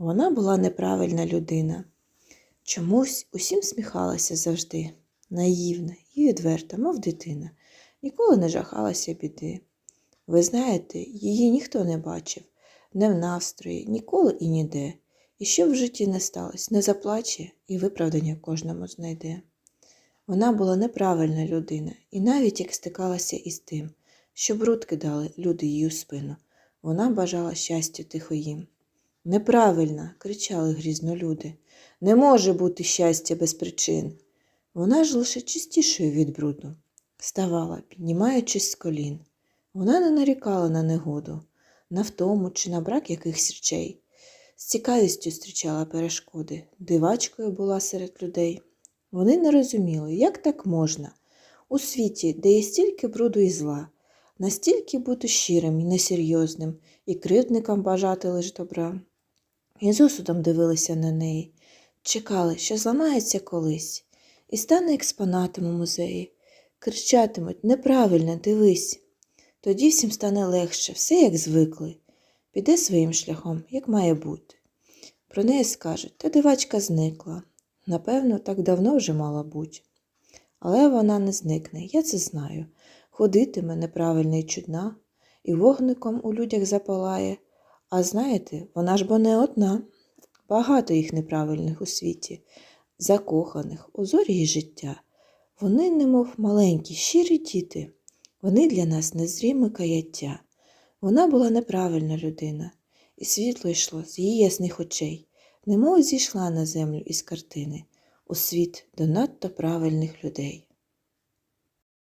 Вона була неправильна людина. Чомусь усім сміхалася завжди, наївна і відверта, мов дитина, ніколи не жахалася біди. Ви знаєте, її ніхто не бачив, не в настрої, ніколи і ніде. І що в житті не сталося, не заплаче і виправдання кожному знайде. Вона була неправильна людина, і навіть як стикалася із тим, що бруд кидали люди їй у спину, вона бажала щастя тихо їм. Неправильна, кричали грізно люди. Не може бути щастя без причин. Вона ж лише чистішою від бруду. Ставала, піднімаючись з колін. Вона не нарікала на негоду, на втому чи на брак якихось речей. З цікавістю зустрічала перешкоди, дивачкою була серед людей. Вони не розуміли, як так можна у світі, де є стільки бруду і зла, настільки бути щирим і несерйозним, і кривдникам бажати лиш добра. І з осудом дивилися на неї, чекали, що зламається колись, і стане експонатом у музеї. Кричатимуть неправильно, дивись. Тоді всім стане легше, все як звикли. Піде своїм шляхом, як має бути. Про неї скажуть, та дивачка зникла. Напевно, так давно вже мала бути. Але вона не зникне, я це знаю. Ходитиме неправильно і чудна, і вогником у людях запалає. А знаєте, вона ж бо не одна. Багато їх неправильних у світі, закоханих, у зорі її життя. Вони, немов маленькі, щирі діти, вони для нас незріме каяття. Вона була неправильна людина, і світло йшло з її ясних очей, немов зійшла на землю із картини у світ до надто правильних людей.